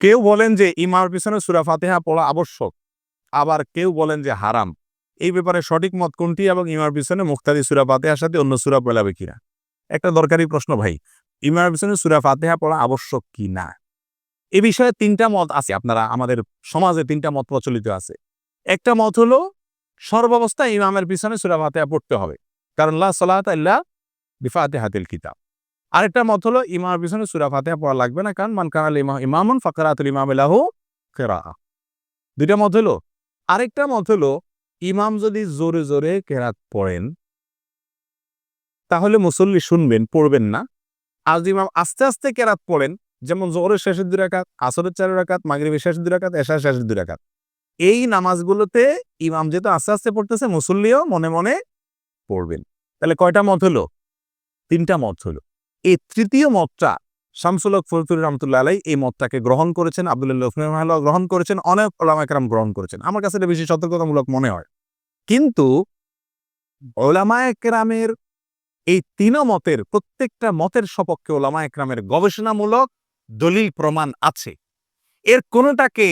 কেউ বলেন যে ইমার পিছনে সুরা ফাতেহা পড়া আবশ্যক, আবার কেউ বলেন যে হারাম। এই ব্যাপারে সঠিক মত কোনটি এবং ইমার পিছনে মুক্তাদি সুরা ফাতেহার সাথে অন্য সুরা পড়াবে কিনা? একটা দরকারি প্রশ্ন ভাই ইমার পিছনে সুরা ফাতেহা পড়া আবশ্যক কি না এ বিষয়ে তিনটা মত আছে, আপনারা আমাদের সমাজে তিনটা মত প্রচলিত আছে। একটা মত হলো, সর্বাবস্থায় ইমামের পিছনে সুরা ফাতেহা পড়তে হবে, কারণ লা সালাত ইল্লা বিফাতে হাতিল কিতাব। আরেকটা মত হলো, ইমামের পিছনে সুরা ফাতেহা পড়া লাগবে না, কারণ মান কানাল ইমা ইমামুন ফাকরাতুল ইমাম লাহু কেরাআ। দুইটা মত হলো। আরেকটা মত হলো, ইমাম যদি জোরে জোরে কেরাত পড়েন, তাহলে মুসল্লি শুনবেন, পড়বেন না। আর ইমাম আস্তে আস্তে কেরাত পড়েন, যেমন জোরের শেষের দুই রাকাত, আসরের চার রাকাত, মাগরিবের শেষের দুই রাকাত, এশার শেষের দুই রাকাত। এই নামাজগুলোতে ইমাম যেহেতু আস্তে আস্তে পড়তেছে, মুসল্লিও মনে মনে পড়বেন। তাহলে কয়টা মত হলো? তিনটা মত হলো। এই তৃতীয় মতটা, শামসুল হক ফজলুর রহমতুল্লাহ আলাই এই মতটাকে গ্রহণ করেছেন, আবদুল্লাহ গ্রহণ করেছেন, অনেক ওলামা একরাম গ্রহণ করেছেন। আমার কাছে এটা বেশি সতর্কতামূলক মনে হয়। কিন্তু ওলামা একরামের এই তিন মতের, প্রত্যেকটা মতের সপক্ষে ওলামা একরামের গবেষণামূলক দলিল প্রমাণ আছে। এর কোনোটাকে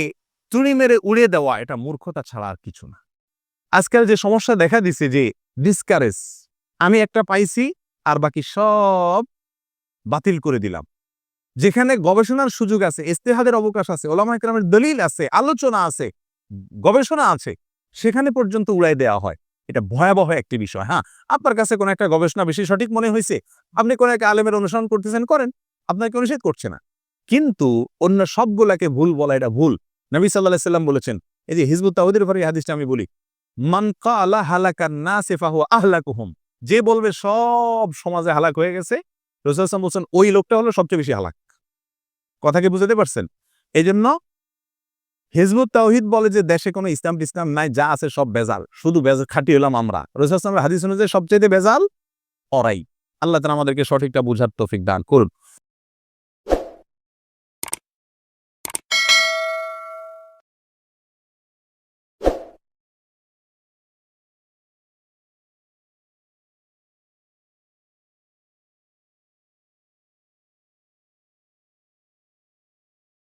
চুরি মেরে উড়িয়ে দেওয়া, এটা মূর্খতা ছাড়া আর কিছু না। আজকাল যে সমস্যা দেখা দিছে যে ডিসকারেজ আমি একটা পাইছি, আর বাকি সব বাতিল করে দিলাম। যেখানে গবেষণার সুযোগ আছে, ইস্তেহাদের অবকাশ আছে, ওলামা একরামের দলিল আছে, আলোচনা আছে, গবেষণা আছে, সেখানে পর্যন্ত উড়াই দেওয়া হয়। এটা ভয়াবহ একটি বিষয় হ্যাঁ? আপনার কাছে কোনো একটা গবেষণা বেশি সঠিক মনে হয়েছে? আপনি কোনো একটা আলেমের অনুসরণ করতেছেন, করেন। আপনাকে নিষেধ করছে না। কিন্তু অন্য সবগুলাকে ভুল বলা এটা ভুল। নবী সাল্লাহ সাল্লাম বলেছেন, এই যে হিজবুত তাহুদের পরে হাদিসটা আমি বলি, মান কালা হালাকান না সেফাহু আহলাকুহুম। যে বলবে সব সমাজে হালাক হয়ে গেছে রসুলাম বলছেন, ওই লোকটা হলো সবচেয়ে বেশি হালাক। কথা কি বুঝাতে পারছেন? এই জন্য হিজবুত তাওহিদ বলে যে দেশে কোনো ইসলাম টিসলাম নাই, যা আছে সব বেজাল শুধু বেজাল খাটি হলাম আমরা। রসুলামের হাদিস অনুযায়ী সবচেয়ে বেজাল অরাই। আল্লাহ তালা আমাদেরকে সঠিকটা বুঝার তৌফিক দান করুন।